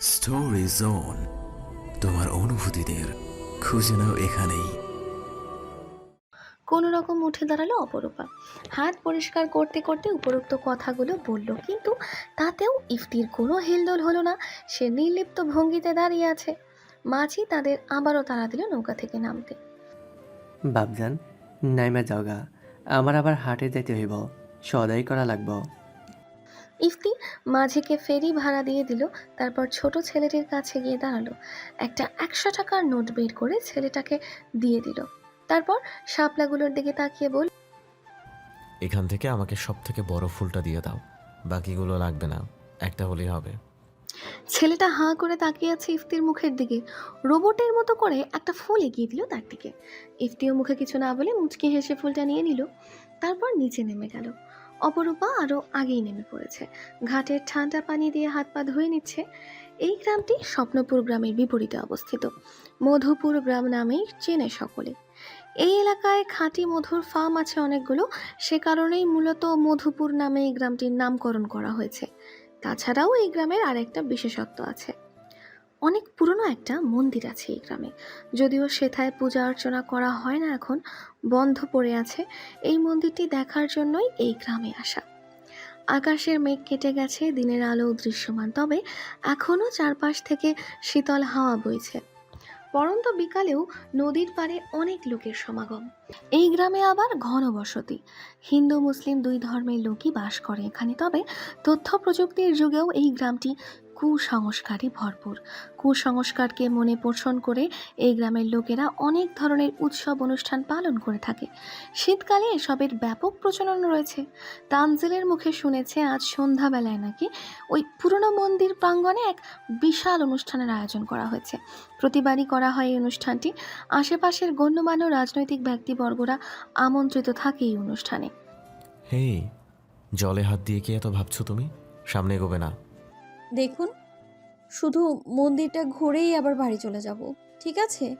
Story zone তোমার অনুভূতিদের খুঁজে নাও এখানেই। কোনো রকম উঠে দাঁড়াল অপরূপা। হাত পরিষ্কার করতে করতে উপরোক্ত কথাগুলো বলল কিন্তু তাতেও ইফতির কোনো হেলদোল হলো না। সে নির্লিপ্ত ভঙ্গিতে দাঁড়িয়ে আছে। মাঝি তাদের আবারও তাড়া দিল নৌকা থেকে নামতে। বাবজান নাইমা জগা আমার আবার হাটে যাইতে হইব। সদাই করা লাগব। ইফতি মাঝিকে ফেরি ভাড়া দিয়ে দিল তারপর ছোট ছেলেটির কাছে গিয়ে দাঁড়াল। একটা একশো টাকার নোট বের করে ছেলেটাকে দিয়ে দিল। তারপর শাপলাগুলোর দিকে তাকিয়ে বল এখান থেকে আমাকে সব থেকে বড় ফুলটা দিয়ে দাও। বাকিগুলো লাগবে না একটা হলেই হবে। ছেলেটা হাঁ করে তাকিয়ে আছে ইফতির মুখের দিকে। রোবটের মতো করে একটা ফুল এগিয়ে দিল তার দিকে। ইফতিও মুখে কিছু না বলে মুচকি হেসে ফুলটা নিয়ে নিল। তারপর নিচে নেমে গেল। অপরূপা আরও আগেই নেমে পড়েছে। ঘাটের ঠান্ডা পানি দিয়ে হাত পা ধুয়ে নিচ্ছে। এই গ্রামটি স্বপ্নপুর গ্রামের বিপরীতে অবস্থিত। মধুপুর গ্রাম নামেই চেনে সকলে। এই এলাকায় খাঁটি মধুর ফার্ম আছে অনেকগুলো। সে কারণেই মূলত মধুপুর নামে এই গ্রামটির নামকরণ করা হয়েছে। তাছাড়াও এই গ্রামের আরেকটা বিশেষত্ব আছে। অনেক পুরনো একটা মন্দির আছে এই গ্রামে। যদিও সেথায় পূজা অর্চনা করা হয় না এখন, বন্ধ পড়ে আছে এই মন্দিরটি দেখার জন্যই এই গ্রামে আসা। আকাশের মেঘ কেটে গেছে, দিনের আলো দৃশ্যমান, তবে এখনও চারপাশ থেকে শীতল হাওয়া বইছে। পরন্ত বিকালেও নদীর পাড়ে অনেক লোকের সমাগম। এই গ্রামে আবার ঘন বসতি। হিন্দু, মুসলিম দুই ধর্মের লোকই বাস করে এখানে, তবে তথ্য প্রযুক্তির যুগেও এই গ্রামটি কুসংস্কারে ভরপুর। কুসংস্কারকে মনে পোষণ করে এই গ্রামের লোকেরা অনেক ধরনের উৎসব অনুষ্ঠান পালন করে থাকে। শীতকালে এসবের ব্যাপক প্রচলন রয়েছে। তানজিলের মুখে শুনেছে, আজ সন্ধ্যাবেলায় নাকি ওই পুরনো মন্দির প্রাঙ্গণে এক বিশাল অনুষ্ঠানের আয়োজন করা হয়েছে। প্রতিবারই করা হয় এই অনুষ্ঠানটি। আশেপাশের গণ্যমান্য রাজনৈতিক ব্যক্তিবর্গরা আমন্ত্রিত থাকে এই অনুষ্ঠানে। হে জলে হাত দিয়ে কি এত ভাবছ তুমি? সামনে এগোবে না। দেখুন, শুধু মন্দিরটা ঘুরেই আবার বাড়ি চলে যাব, ঠিক আছে?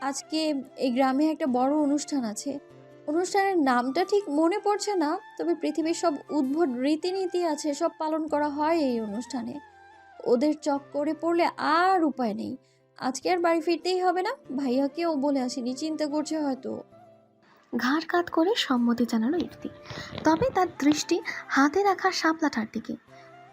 আজকে এই গ্রামে একটা বড় অনুষ্ঠান আছে। অনুষ্ঠানের নামটা ঠিক মনে পড়ছে না, তবে পৃথিবীর সব উদ্ভট রীতিনীতি আছে, সব পালন করা হয় এই অনুষ্ঠানে। ওদের চক্করে পড়লে আর উপায় নেই। আজকে আর বাড়ি ফিরতেই হবে না, ভাইয়াকেও বলে আসিনি, চিন্তা করছে হয়তো। ঘাড় কাত করে সম্মতি জানালো ইফতি। তবে তার দৃষ্টি হাতে রাখা শাপলাটার দিকে।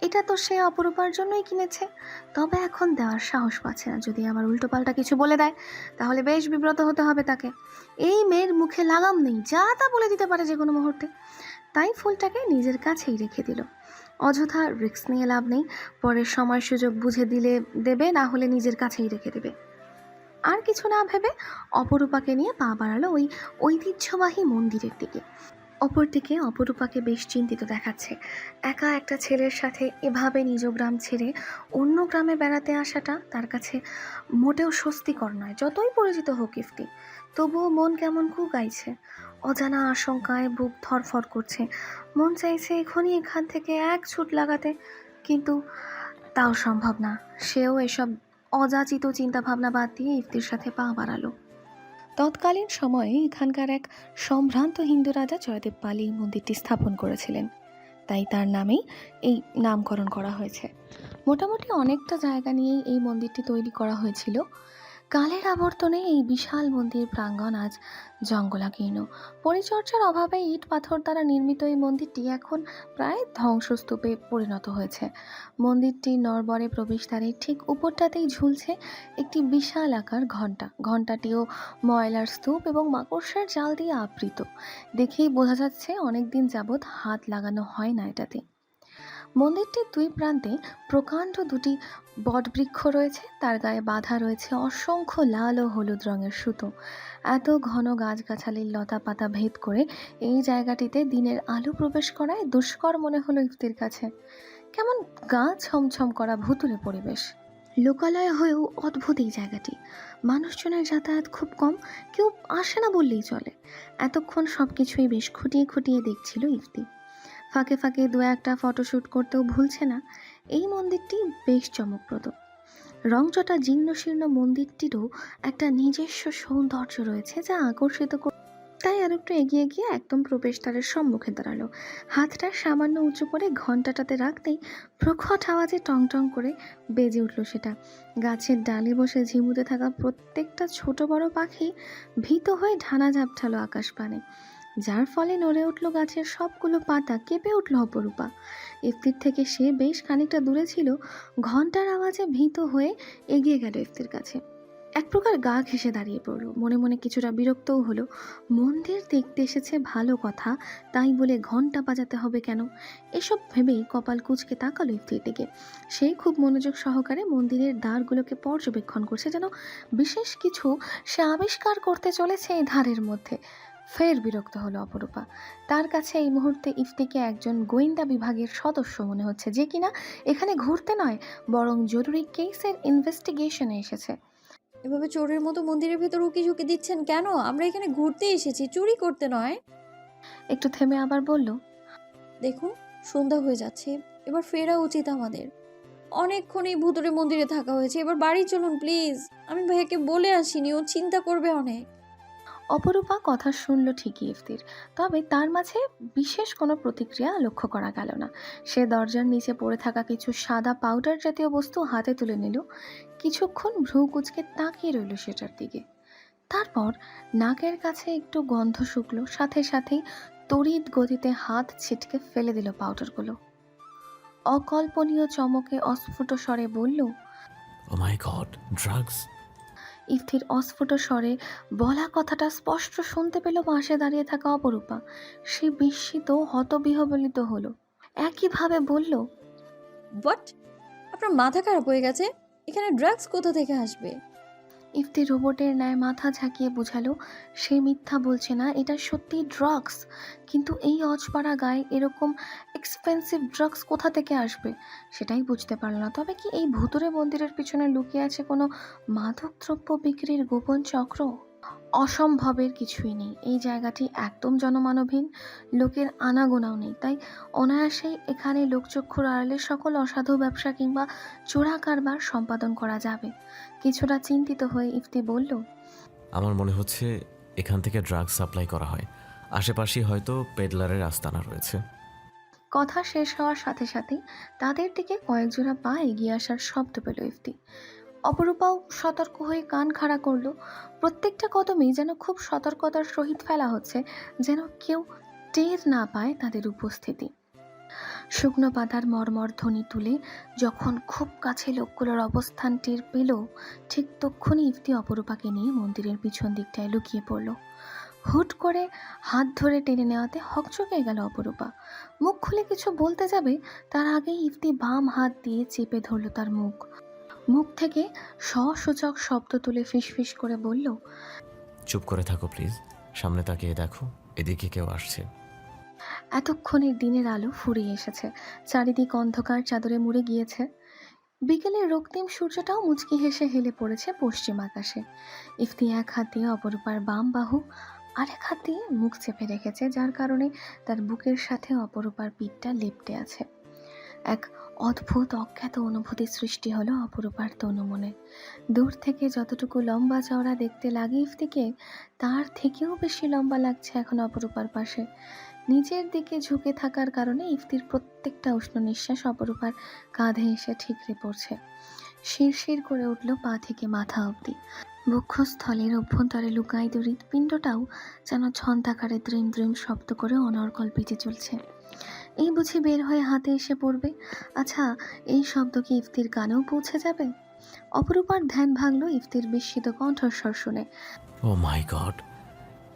এটা তো সে অপরূপার জন্যই কিনেছে। তবে এখন দেওয়ার সাহস পাচ্ছে না। যদি আবার উল্টোপাল্টা কিছু বলে দেয়, তাহলে বেশ বিব্রত হতে হবে তাকে। এই মেয়ের মুখে লাগাম নেই, যা তা বলে দিতে পারে যে কোনো মুহূর্তে। তাই ফুলটাকে নিজের কাছেই রেখে দিল। অযথা রিস্ক নিয়ে লাভ নেই। পরের সময় সুযোগ বুঝে দিলে দেবে, না হলে নিজের কাছেই রেখে দেবে। আর কিছু না ভেবে অপরূপাকে নিয়ে পা বাড়ালো ওই ঐতিহ্যবাহী মন্দিরের দিকে। অপরদিকে অপরূপাকে বেশ চিন্তিত দেখাচ্ছে। একা একটা ছেলের সাথে এভাবে নিজ গ্রাম ছেড়ে অন্য গ্রামে বেড়াতে আসাটা তার কাছে মোটেও স্বস্তিকর নয়, যতই পরিচিত হোক ইফতি। তবুও মন কেমন কু গাইছে। অজানা আশঙ্কায় বুক ধরফর করছে। মন চাইছে এখনই এখান থেকে এক ছুট লাগাতে, কিন্তু তাও সম্ভব না। সেও এসব অযাচিত চিন্তাভাবনা বাদ দিয়ে ইফতির সাথে পা বাড়ালো। তৎকালীন সময়ে এখানকার এক সম্ভ্রান্ত হিন্দু রাজা জয়দেব পাল এই মন্দিরটি স্থাপন করেছিলেন। তাই তার নামেই এই নামকরণ করা হয়েছে। মোটামুটি অনেকটা জায়গা নিয়েই এই মন্দিরটি তৈরি করা হয়েছিল। কালের আবর্তনে এই বিশাল মন্দির প্রাঙ্গণ আজ জঙ্গলাকীর্ণ। পরিচর্যার অভাবে ইট পাথর দ্বারা নির্মিত এই মন্দিরটি এখন প্রায় ধ্বংসস্তূপে পরিণত হয়েছে। মন্দিরটির নরবরে প্রবেশদ্বারের ঠিক উপরটাতেই ঝুলছে একটি বিশাল আকার ঘণ্টা। ঘণ্টাটিও ময়লার স্তূপ এবং মাকড়সার জাল দিয়ে আবৃত। দেখেই বোঝা যাচ্ছে অনেক দিন যাবৎ হাত লাগানো হয় না এটাতে। মন্দিরটির দুই প্রান্তে প্রকাণ্ড দুটি বটবৃক্ষ রয়েছে। তার গায়ে বাধা রয়েছে অসংখ্য লাল ও হলুদ রঙের সুতো। এত ঘন গাছগাছালির লতা পাতা ভেদ করে এই জায়গাটিতে দিনের আলো প্রবেশ করায় দুষ্কর মনে হলো ইফতির কাছে। কেমন গা ছমছম করা ভুতুরে পরিবেশ। লোকালয় হয়েও অদ্ভুত এই জায়গাটি। মানুষজনের যাতায়াত খুব কম, কেউ আসে না বললেই চলে। এতক্ষণ সব কিছুই বেশ খুঁটিয়ে খুঁটিয়ে দেখছিল ইফতি। ফাঁকে ফাঁকে দু একটা ফটোশ্যুট করতেও ভুলছে না, এই মন্দিরটি বেশ চমকপ্রদ। রংচটা জীর্ণ শীর্ণ মন্দিরটিরও একটা নিজস্ব সৌন্দর্য রয়েছে যা আকর্ষিত কর- তাই আর একটু এগিয়ে গিয়ে একদম প্রবেশদ্বারের সম্মুখে দাঁড়াল। হাতটা সামান্য উঁচু করে ঘন্টাটাতে রাখতেই প্রখট আওয়াজে টং টং করে বেজে উঠল সেটা। গাছের ডালে বসে ঝিমুতে থাকা প্রত্যেকটা ছোট বড় পাখি ভীত হয়ে ঢানা ঝাপটালো আকাশপানে। যার ফলে নড়ে উঠল গাছের সবগুলো পাতা কেঁপে উঠল অপরূপা। ইফতির থেকে সে বেশ খানিকটা দূরে ছিল, ঘণ্টার আওয়াজে ভীত হয়ে এগিয়ে গেল ইফতির কাছে। এক প্রকার গা ঘেসে দাঁড়িয়ে পড়ল, মনে মনে কিছুটা বিরক্তও হলো। মন্দির দেখতে এসেছে ভালো কথা, তাই বলে ঘণ্টা বাজাতে হবে কেন? এসব ভেবেই কপাল কুচকে তাকালো ইফতির দিকে। সে খুব মনোযোগ সহকারে মন্দিরের দ্বারগুলোকে পর্যবেক্ষণ করছে যেন বিশেষ কিছু সে আবিষ্কার করতে চলেছে এই ধারের মধ্যে। ফের বিরক্ত হলো অপরূপা। তার কাছে এই মুহূর্তে ইফতিকে একজন গোয়েন্দা বিভাগের সদস্য মনে হচ্ছে যে কিনা এখানে ঘুরতে নয় বরং জরুরি কেসের ইনভেস্টিগেশনে এসেছে। এভাবে চোরের মতো মন্দিরের ভেতর উকি ঝুঁকি দিচ্ছেন কেন? আমরা এখানে ঘুরতে এসেছি চুরি করতে নয়। একটু থেমে আবার বলল দেখুন সন্ধ্যা হয়ে যাচ্ছে এবার ফেরা উচিত আমাদের। অনেকক্ষণ এই ভুতুরে মন্দিরে থাকা হয়েছে এবার বাড়ি চলুন প্লিজ। আমি ভাইয়াকে বলে আসিনি ও চিন্তা করবে অনেক। অপরূপা কথা শুনল ঠিকই ইফতির, তবে তার মাঝে বিশেষ কোনো প্রতিক্রিয়া লক্ষ্য করা গেল না। সে দরজার নিচে পড়ে থাকা কিছু সাদা পাউডার জাতীয় বস্তু হাতে তুলে নিল। কিছুক্ষণ ভ্রু কুচকে তাকিয়ে রইল সেটার দিকে। তারপর নাকের কাছে একটু গন্ধ শুকলো, সাথে সাথেই তড়িৎ গতিতে হাত ছিটকে ফেলে দিল পাউডারগুলো অকল্পনীয় চমকে অস্ফুট স্বরে বলল ও মাই গড ড্রাগস ইফতির অস্ফুট স্বরে বলা কথাটা স্পষ্ট শুনতে পেল পাশে দাঁড়িয়ে থাকা অপরূপা। সে বিস্মিত, হতবিহবলিত হলো। একইভাবে বলল বাট আপনার মাথা খারাপ হয়ে গেছে? এখানে ড্রাগস কোথা থেকে আসবে? ইফতি রোবটের ন্যায় মাথা ঝাঁকিয়ে বুঝালো, সে মিথ্যা বলছে না, এটা সত্যি ড্রাগস। কিন্তু এই অজপাড়া গায়ে এরকম এক্সপেন্সিভ ড্রাগস কোথা থেকে আসবে? সেটাই বুঝতে পারল না। তবে কি এই ভুতুরে মন্দিরের পিছনে লুকিয়ে আছে কোনো মাদকদ্রব্য বিক্রির গোপন চক্র? অসম্ভবের কিছুই নেই। এই জায়গাটি একদম জনমানবহীন লোকের আনাগোনাও নেই। তাই অনায়াসেই এখানে লোকচক্ষুর আড়ালে সকল অসাধু ব্যবসা কিংবা চোরা কারবার সম্পাদন করা যাবে। কিছুটা চিন্তিত হয়ে ইফতি বলল আমার মনে হচ্ছে এখান থেকে ড্রাগ সাপ্লাই করা হয়। আশেপাশে হয়তো পেডলারের আস্তানা রয়েছে। কথা শেষ হওয়ার সাথে সাথে তাদের দিকে কয়েকজোড়া পা এগিয়ে আসার শব্দ পেল ইফতি। অপরূপাও সতর্ক হয়ে কান খাড়া করল। প্রত্যেকটা কদমেই যেন খুব সতর্কতার সহিত ফেলা হচ্ছে, যেন কেউ টের না পায় তাদের উপস্থিতি। শুকনো পাতার মর্মর ধ্বনি তুলে যখন খুব কাছে লোকগুলোর অবস্থান টের পেল, ঠিক তক্ষুনি ইফতি অপরূপাকে নিয়ে মন্দিরের পিছন দিকটায় লুকিয়ে পড়ল। হুট করে হাত ধরে টেনে নেওয়াতে হকচকে গেল অপরূপা। মুখ খুলে কিছু বলতে যাবে, তার আগেই ইফতি বাম হাত দিয়ে চেপে ধরল তার মুখ। মুখ থেকে সসূচক শব্দ তুলে ফিসফিস করে বলল চুপ করে থাকো প্লিজ। সামনে তাকিয়ে দেখো এদিকে কেউ আসছে। এতক্ষণের দিনের আলো ফুরিয়ে এসেছে। চারিদিক অন্ধকার চাদরে মুড়ে গিয়েছে। বিকেলের রক্তিম সূর্যটাও মুচকি হেসে হেলে পড়েছে পশ্চিম আকাশে। ইফতি এক হাত দিয়ে অপরূপার বাম বাহু আরেক হাত দিয়ে মুখ চেপে রেখেছে যার কারণে তার বুকের সাথে অপরূপার পিঠটা লেপটে আছে। এক অদ্ভুত অজ্ঞাত অনুভূতি সৃষ্টি হলো অপরূপার তনুমনে। দূর থেকে যতটুকু লম্বা চওড়া দেখতে লাগে ইফতিকে, তার থেকেও বেশি লম্বা লাগছে এখন অপরূপার পাশে। নিচের দিকে ঝুঁকে থাকার কারণে ইফতির প্রত্যেকটা উষ্ণ নিঃশ্বাস অপরূপার কাঁধে এসে ঠিকরে পড়ছে। শিরশির করে উঠল পা থেকে মাথা অবধি। বক্ষস্থলের অভ্যন্তরে লুকায়িত হৃৎপিণ্ডটাও যেন ছন্দাকারে দ্রিম দ্রিম শব্দ করে অনর্গল বেজে চলছে। এই বুঝি বের হয়ে হাতে এসে পড়বে। আচ্ছা এই শব্দ কি ইফতির কানেও পৌঁছে যাবে? অপরূপার ধ্যান ভাঙলো ইফতির বিস্মিত কণ্ঠস্বর শুনে। ও মাই গড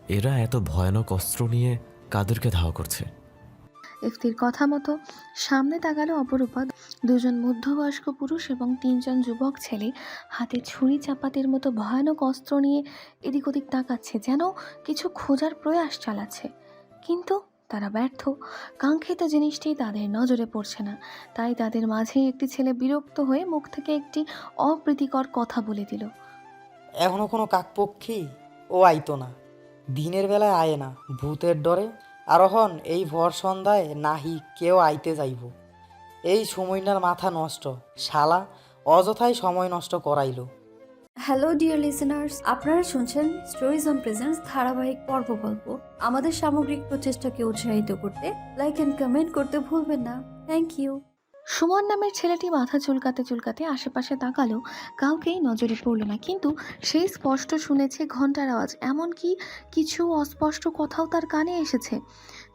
এরা এত ভয়ানক অস্ত্র নিয়ে কাদেরকে ধাওয়া করছে। ইফতির কথা মতো সামনে তাকালো অপরূপা। দুজন মধ্যবয়স্ক পুরুষ এবং তিনজন যুবক ছেলে হাতে ছুরি চাপাতির মতো ভয়ানক অস্ত্র নিয়ে এদিক ওদিক তাকাচ্ছে যেন কিছু খোঁজার প্রয়াস চালাচ্ছে। কিন্তু তারা ব্যর্থ। কাঙ্ক্ষিত জিনিসটি তাদের নজরে পড়ছে না। তাই তাদের মাঝে একটি ছেলে বিরক্ত হয়ে মুখ থেকে একটি অপ্রীতিকর কথা বলে দিল। এখনও কোনো কাকপক্ষী? ও আইতো না। দিনের বেলায় আয় না, ভূতের ডরে। আরোহণ, এই ভর সন্ধ্যায় নাহি কেউ আইতে যাইব। এই সময়টার মাথা নষ্ট। শালা, অযথাই সময় নষ্ট করাইল। হ্যালো ডিয়ার লিসেনার্স আপনারা শুনছেন স্টোরিজ অন প্রেজেন্স ধারাবাহিক পর্ব গল্প। আমাদের সামগ্রিক প্রচেষ্টাকে উৎসাহিত করতে লাইক অ্যান্ড কমেন্ট করতে ভুলবেন না। থ্যাংক ইউ সুমন নামের ছেলেটি মাথা চুলকাতে চুলকাতে আশেপাশে তাকালো, কাউকেই নজরে পড়ল না। কিন্তু সেই স্পষ্ট শুনেছে ঘণ্টার আওয়াজ, এমনকি কিছু অস্পষ্ট কথাও তার কানে এসেছে।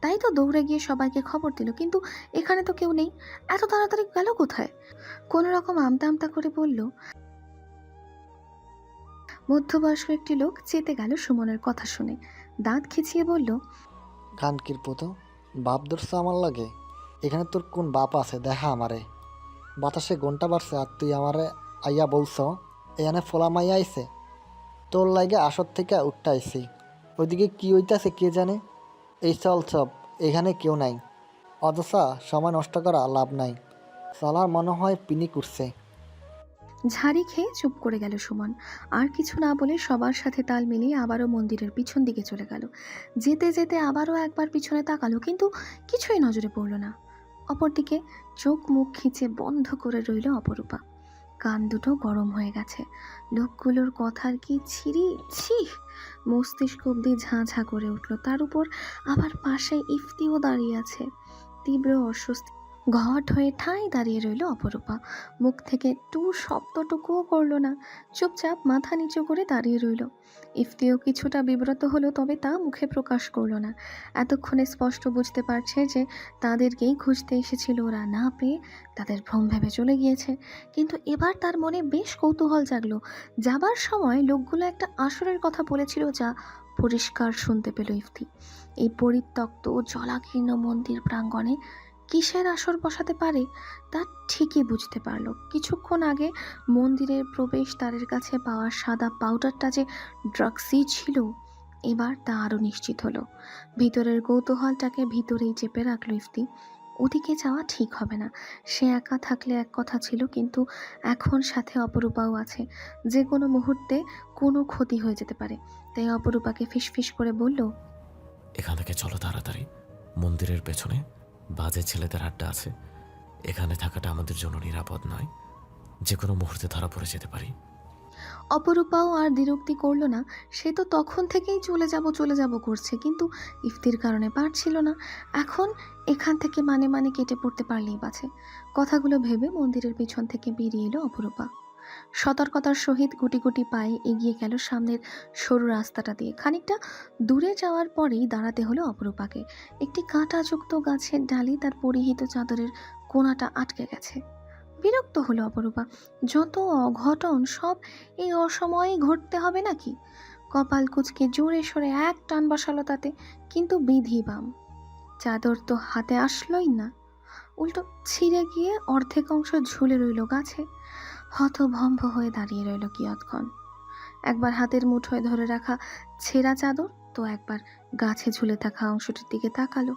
তাই তো দৌড়ে গিয়ে সবাইকে খবর দিল, কিন্তু এখানে তো কেউ নেই। এত তাড়াতাড়ি গেল কোথায়? কোনো রকম আমতা আমতা করে বলল মধ্যবয়স্ক একটি লোক চেতে গেল সুমনের কথা শুনে। দাঁত খিচিয়ে বলল, কানকির পুতো, বাপ ধরছে আমার লাগে। এখানে তোর কোন বাপ আছে? দেখা আমারে। বাতাসে ঘণ্টা বাড়ছে আর তুই আমারে আইয়া বলছ, এখানে ফোলা মাইয়া আইছে? তোর লাগে আসর থেকে উঠতে আইছি। ওইদিকে কি হইতাছে কে জানে? এই চল সব এখানে কেউ নাই। অথচা সময় নষ্ট করা লাভ নাই। চলার মনে হয় পিনি করছে ঝাড়ি খেয়ে চুপ করে গেল সুমন। আর কিছু না বলে সবার সাথে তাল মিলিয়ে আবারও মন্দিরের পিছন দিকে চলে গেল। যেতে যেতে আবারও একবার পিছনে তাকালো, কিন্তু কিছুই নজরে পড়ল না। অপরদিকে চোখ মুখ খিচে বন্ধ করে রইল অপরূপা। কান দুটো গরম হয়ে গেছে। লোকগুলোর কথার কি ছিরি? ছি! মস্তিষ্ক অব্দি ঝাঁ ঝাঁ করে উঠল। তার উপর আবার পাশে ইফতিও দাঁড়িয়ে আছে। তীব্র অস্বস্তি ঘট হয়ে ঠাঁই দাঁড়িয়ে রইল অপরূপা। মুখ থেকে টু শব্দটুকুও করল না, চুপচাপ মাথা নিচু করে দাঁড়িয়ে রইল। ইফতিও কিছুটা বিব্রত হলো, তবে তা মুখে প্রকাশ করল না। এতক্ষণে স্পষ্ট বুঝতে পারছে যে তাদেরকেই খুঁজতে এসেছিল ওরা না পেয়ে তাদের ভ্রম ভেবে চলে গিয়েছে। কিন্তু এবার তার মনে বেশ কৌতূহল জাগলো। যাবার সময় লোকগুলো একটা আসরের কথা বলেছিল যা পরিষ্কার শুনতে পেল ইফতি। এই পরিত্যক্ত জলাকীর্ণ মন্দির প্রাঙ্গণে কিসের আসর বসাতে পারে তা ঠিকই বুঝতে পারল। কিছুক্ষণ আগে মন্দিরের প্রবেশ দ্বারের কাছে পাওয়া সাদা পাউডারটা যে ড্রাগসই ছিল, এবার তা আরও নিশ্চিত হলো। ভিতরের কৌতূহলটাকে ভিতরেই চেপে রাখল ইফতি। ওদিকে যাওয়া ঠিক হবে না। সে একা থাকলে এক কথা ছিল, কিন্তু এখন সাথে অপরূপাও আছে। যে কোনো মুহূর্তে কোনো ক্ষতি হয়ে যেতে পারে। তাই অপরূপাকে ফিসফিস করে বলল, এখান থেকে চলো তাড়াতাড়ি। মন্দিরের পেছনে বাজে ছেলেদের আড্ডা আছে। এখানে থাকাটা আমাদের জন্য নিরাপদ নয়। যে কোনো মুহূর্তে ধরা পড়ে যেতে পারি। অপরূপাও আর দ্বিরুক্তি করল না। সে তো তখন থেকেই চলে যাব চলে যাব করছে। কিন্তু ইফতির কারণে পারছিল না। এখন এখান থেকে মানে মানে কেটে পড়তে পারলেই বাঁচে। কথাগুলো ভেবে মন্দিরের পিছন থেকে বেরিয়ে এলো অপরূপা। সতর্কতার সহিত গুটি গুটি পায়ে এগিয়ে গেল সামনের সরু রাস্তাটা দিয়ে। খানিকটা দূরে যাওয়ার পরেই দাঁড়াতে হলো অপরূপাকে। একটি কাঁটাযুক্ত গাছের ডালি তার পরিহিত চাদরের কোনাটা আটকে গেছে। বিরক্ত হলো অপরূপা। যত অঘটন, সব এই অসময়ে ঘটতে হবে নাকি? কপাল কুচকে জোরে সরে এক টান বসালো তাতে, কিন্তু বিধি বাম। চাদর তো হাতে আসলোই না। উল্টো ছিঁড়ে গিয়ে অর্ধেক অংশ ঝুলে রইল গাছে। হতভম্ব হয়ে দাঁড়িয়ে রইল কিয়ৎক্ষণ। একবার হাতের মুঠোয় ধরে রাখা ছেঁড়া চাদর তো একবার গাছে ঝুলে থাকা অংশটির দিকে তাকালো।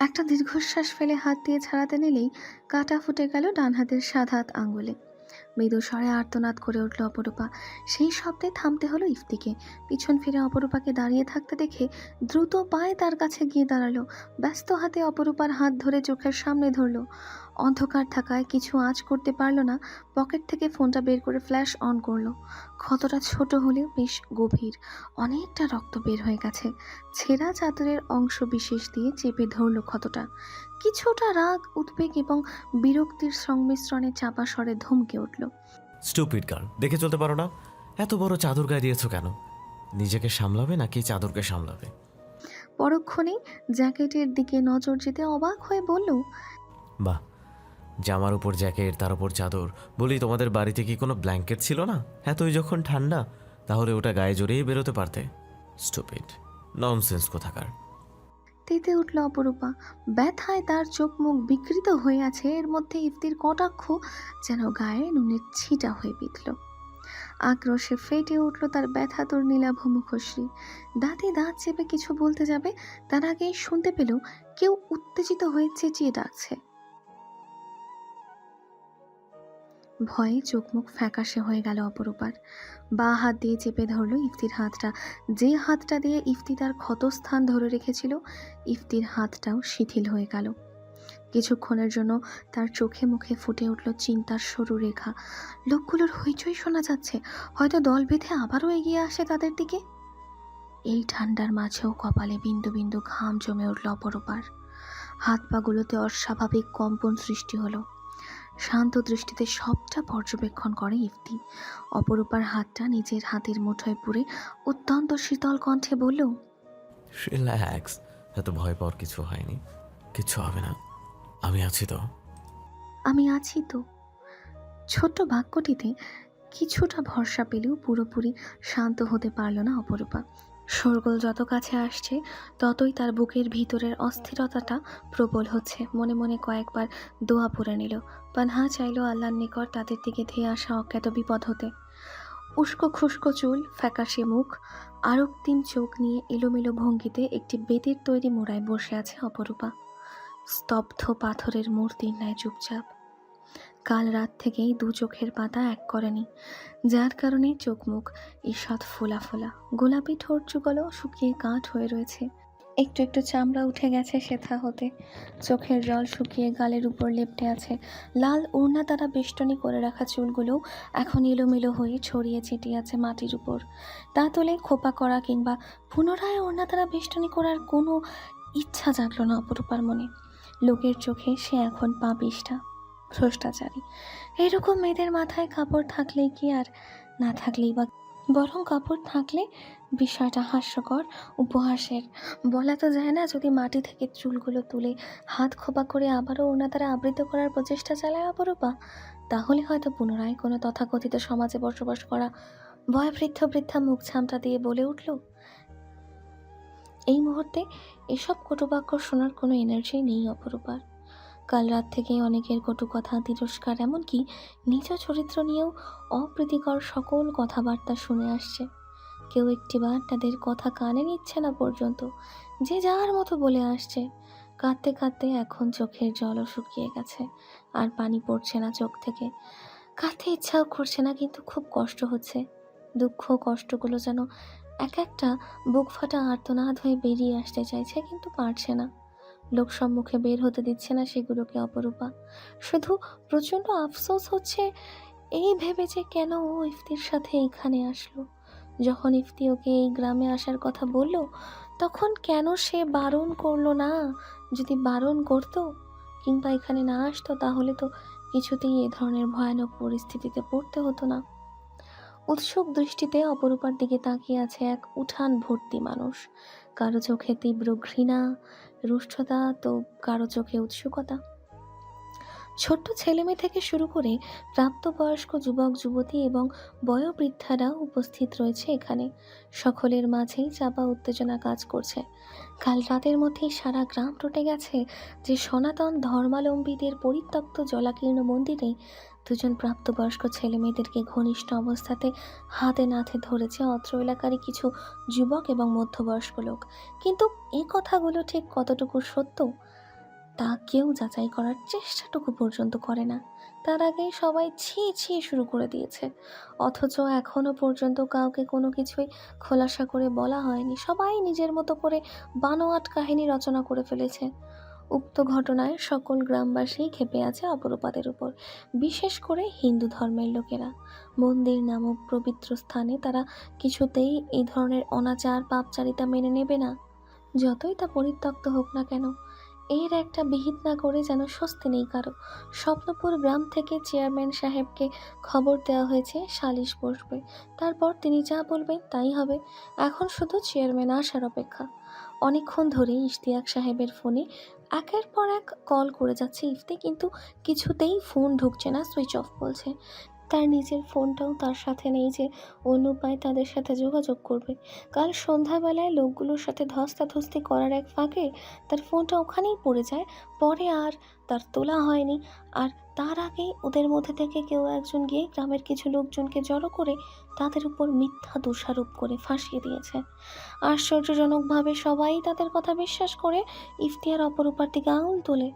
একটা দীর্ঘশ্বাস ফেলে হাত দিয়ে ছাড়াতে নিলেই কাটা ফুটে গেল ডান হাতের সাধাত আঙ্গুলে মৃদু স্বরে আর্তনাদ করে উঠল অপরূপা। সেই শব্দে থামতে হলো ইফতিকে। পিছন ফিরে অপরূপাকে দাঁড়িয়ে থাকতে দেখে দ্রুত পায়ে তার কাছে গিয়ে দাঁড়াল। ব্যস্ত হাতে অপরূপার হাত ধরে চোখের সামনে ধরলো। অন্ধকার থাকায় কিছু আঁচ করতে পারল না, পকেট থেকে ফোনটা বের করে ফ্ল্যাশ অন করল। ক্ষতটা ছোট হলেও বেশ গভীর, অনেকটা রক্ত বের হয়ে গেছে। ছেঁড়া চাদরের অংশ বিশেষ দিয়ে চেপে ধরলো ক্ষতটা। কিছুটা রাগ উদ্বেগ এবং বিরক্তির সংমিশ্রণে চাপা স্বরে ধমকে উঠল। স্টুপিড গার্ল দেখে চলতে পারো না? এত বড় চাদর গায়ে দিয়েছ কেন? নিজেকে সামলাবে নাকি চাদরকে সামলাবে? পরক্ষণেই জ্যাকেটের দিকে নজর যেতে অবাক হয়ে বলল বাহ জামার উপর জ্যাকেট তার উপর চাদর বলি তোমাদের বাড়িতে কি কোনো ব্ল্যাঙ্কেট ছিল না? এতই যখন ঠান্ডা তাহলে ওটা গায়ে জড়িয়ে বেরোতে পারতে। স্টুপিড ননসেন্স কোথাকার। তেতে উঠল অপরূপা। ব্যথায় তার চোখ মুখ বিকৃত হয়ে আছে। এর মধ্যে ইফতির কটাক্ষ যেন গায়ে নুনের ছিটা হয়ে বিঁধল। আক্রোশে ফেটে উঠল তার ব্যথা তোর নীলাভ মুখশ্রী। দাঁতে দাঁত চেপে কিছু বলতে যাবে, তার আগেই শুনতে পেল কেউ উত্তেজিত হয়ে চেঁচিয়ে ডাকছে। ভয়ে চোখ মুখ ফ্যাকাশে হয়ে গেল অপরূপার। বা হাত দিয়ে চেপে ধরলো ইফতির হাতটা। যে হাতটা দিয়ে ইফতি তার ক্ষতস্থান ধরে রেখেছিল, ইফতির হাতটাও শিথিল হয়ে গেল। কিছুক্ষণের জন্য তার চোখে মুখে ফুটে উঠল চিন্তার সরু রেখা। লোকগুলোর হইচই শোনা যাচ্ছে। হয়তো দল বেঁধে আবারও এগিয়ে আসে তাদের দিকে। এই ঠান্ডার মাঝেও কপালে বিন্দু বিন্দু ঘাম জমে উঠল অপরূপার। হাত পাগুলোতে অস্বাভাবিক কম্পন সৃষ্টি হলো। শান্ত দৃষ্টিতে সবটা পর্যবেক্ষণ করে ইফতি। অপরূপার হাতটা নিজের হাতের মুঠোয় পুরে অত্যন্ত শীতল কণ্ঠে বলল রিল্যাক্স এত ভয় পাওয়ার কিছু হয়নি। কিছু হবে না। আমি আছি তো। আমি আছি তো। ছোট্ট বাক্যটিতে কিছুটা ভরসা পেলেও পুরোপুরি শান্ত হতে পারল না অপরূপা। শোরগোল যত কাছে আসছে, ততই তার বুকের ভিতরের অস্থিরতাটা প্রবল হচ্ছে। মনে মনে কয়েকবার দোয়া পড়ে নিল। পানহা চাইল আল্লাহর নিকট তাদের দিকে ধেয়ে আসা অজ্ঞাত বিপদ হতে। উস্কো খুস্কো চুল, ফ্যাকাশে মুখ আরক্তিম চোখ নিয়ে এলোমেলো ভঙ্গিতে একটি বেতের তৈরি মোড়ায় বসে আছে অপরূপা। স্তব্ধ পাথরের মূর্তির ন্যায় চুপচাপ। কাল রাত থেকেই দু চোখের পাতা এক করেনি। যার কারণে চোখ মুখ ঈষৎ ফোলা ফোলা। গোলাপি ঠোঁট যুগলও শুকিয়ে কাঠ হয়ে রয়েছে। একটু একটু চামড়া উঠে গেছে সেথা হতে। চোখের জল শুকিয়ে গালের উপর লেপটে আছে। লাল ওড়না তারা বেষ্টনী করে রাখা চুলগুলো এখন এলোমেলো হয়ে ছড়িয়ে ছিটিয়ে আছে মাটির উপর। তা তোলে খোপা করা কিংবা পুনরায় ওড়না তারা বেষ্টনী করার কোনো ইচ্ছা জাগলো না অপরূপার মনে। লোকের চোখে সে এখন পা পাপিষ্ঠা ভ্রষ্টাচারী। এরকম মেয়েদের মাথায় কাপড় থাকলেই কি আর না থাকলেই বা বরং কাপড় থাকলে বিষয়টা হাস্যকর, উপহাসের। বলা তো যায় না, যদি মাটি থেকে চুলগুলো তুলে হাত খোপা করে আবারও ওনা দ্বারা আবৃত করার প্রচেষ্টা চালায় অপরূপা, তাহলে হয়তো পুনরায় কোনো তথাকথিত সমাজে বসবাস করা বয়বৃদ্ধ বৃদ্ধা মুখ ছামটা দিয়ে বলে উঠল, এই মুহূর্তে এসব কটুবাক্য শোনার কোনো এনার্জি নেই অপরূপার। কাল রাত থেকেই অনেকের কটু কথা তিরস্কার, এমনকি নিজ চরিত্র নিয়েও অপ্রীতিকর সকল কথাবার্তা শুনে আসছে। কেউ একটিবার তাদের কথা কানে নিচ্ছে না পর্যন্ত, যে যার মতো বলে আসছে। কাঁদতে কাঁদতে এখন চোখের জলও শুকিয়ে গেছে, আর পানি পড়ছে না চোখ থেকে। কাঁদতে ইচ্ছাও করছে না, কিন্তু খুব কষ্ট হচ্ছে। দুঃখ, কষ্টগুলো যেন এক একটা বুক ফাটা আর্তনাদ হয়ে বেরিয়ে আসতে চাইছে, কিন্তু পারছে না। লোক সম্মুখে বের হতে দিচ্ছে না সেগুলোকে অপরূপা। শুধু প্রচণ্ড আফসোস হচ্ছে এই ভেবে যে কেন ও ইফতির সাথে এখানে আসলো। যখন ইফতি ওকে এই গ্রামে আসার কথা বলল, তখন কেন সে বারণ করল না? যদি বারণ করতো কিংবা এখানে না আসতো, তাহলে তো কিছুতেই এ ধরনের ভয়ানক পরিস্থিতিতে পড়তে হতো না। উৎসুক দৃষ্টিতে অপরূপার দিকে তাকিয়ে আছে এক উঠান ভর্তি মানুষ। কারও চোখে তীব্র ঘৃণা রুষ্টতা তো কারও চোখে উৎসুকতা। ছোট্ট ছেলেমেয়ে থেকে শুরু করে প্রাপ্তবয়স্ক যুবক, যুবতী এবং বয়োবৃদ্ধারা উপস্থিত রয়েছে এখানে। সকলের মাঝেই চাপা উত্তেজনা কাজ করছে। কাল রাতের মধ্যেই সারা গ্রাম টুটে গেছে যে সনাতন ধর্মাবলম্বীদের পরিত্যক্ত জলাকীর্ণ মন্দিরে দুজন প্রাপ্তবয়স্ক ছেলে মেয়েদেরকে ঘনিষ্ঠ অবস্থাতে হাতে নাতে ধরেছে অত্র এলাকারই কিছু যুবক এবং মধ্যবয়স্ক লোক। কিন্তু এই কথাগুলো ঠিক কতটুকু সত্য, তা কেউ যাচাই করার চেষ্টাটুকু পর্যন্ত করে না। তার আগেই সবাই ছি ছি শুরু করে দিয়েছে। অথচ এখনও পর্যন্ত কাউকে কোনো কিছুই খোলাসা করে বলা হয়নি। সবাই নিজের মতো করে বানোয়াট কাহিনী রচনা করে ফেলেছে। উক্ত ঘটনায় সকল গ্রামবাসী ক্ষেপে আছে অপরূপাদের উপর, বিশেষ করে হিন্দু ধর্মের লোকেরা। মন্দির নামক পবিত্র স্থানে তারা কিছুতেই এই ধরনের অনাচার, পাপচারিতা মেনে নেবে না। যতই তা পরিত্যক্ত হোক না কেন, এর একটা বিহিত না করে যেন স্বস্তি নেই কারও। স্বপ্নপুর গ্রাম থেকে চেয়ারম্যান সাহেবকে খবর দেওয়া হয়েছে, সালিশ বসবে। তারপর তিনি যা বলবেন তাই হবে। এখন শুধু চেয়ারম্যান আসার অপেক্ষা। অনেকক্ষণ ধরেই ইশতিয়াক সাহেবের ফোনে একের পর এক কল করে যাচ্ছে ইফতে, কিন্তু কিছুতেই ফোন ঢুকছে না, সুইচ অফ বলছে। তার নিজের ফোনটাও তার সাথে নেই যে অন্য উপায় তাদের সাথে যোগাযোগ করবে। কাল সন্ধ্যাবেলায় লোকগুলোর সাথে ধস্তাধস্তি করার এক ফাঁকে তার ফোনটা ওখানেই পড়ে যায়, পরে আর তার তোলা হয়নি। আর তার আগেই ওদের মধ্যে থেকে কেউ একজন গিয়ে গ্রামের কিছু লোকজনকে জড়ো করে তাদের উপর মিথ্যা দোষারোপ করে ফাঁসিয়ে দিয়েছে। আশ্চর্যজনকভাবে সবাই তাদের কথা বিশ্বাস করে ইফতিয়ার অপরূপার দিকে আঙুল তোলে।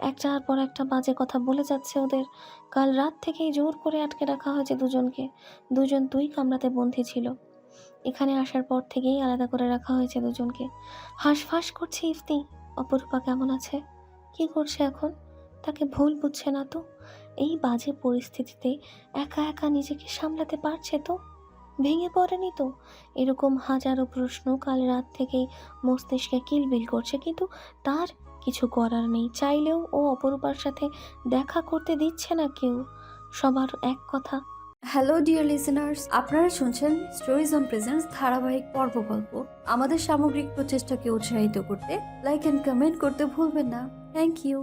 একটার পর একটা বাজে কথা বলে যাচ্ছে ওদের। কাল রাত থেকেই জোর করে আটকে রাখা হয়েছে দুজনকে। দুজন দুই কামরাতে বন্দী ছিল। এখানে আসার পর থেকেই আলাদা করে রাখা হয়েছে দুজনকে। হাঁসফাঁস করছে ইফতি। অপরূপা কেমন আছে? কি করছে এখন? তাকে ভুল বুঝছে না তো? এই বাজে পরিস্থিতিতে একা একা নিজেকে সামলাতে পারছে তো? ভেঙে পড়েনি তো? এরকম হাজারো প্রশ্ন কাল রাত থেকেই মস্তিষ্কে কিলবিল করছে, কিন্তু তার কিছু করার নেই। চাইলেও ও অপরূপার সাথে দেখা করতে দিচ্ছে না কেউ। সবার এক কথা। হ্যালো ডিয়ার লিসেনার্স আপনারা শুনছেন স্টোরিজ অন প্রেজেন্স ধারাবাহিক পর্ব গল্প। আমাদের সামগ্রিক প্রচেষ্টাকে উৎসাহিত করতে লাইক অ্যান্ড কমেন্ট করতে ভুলবেন না। Thank you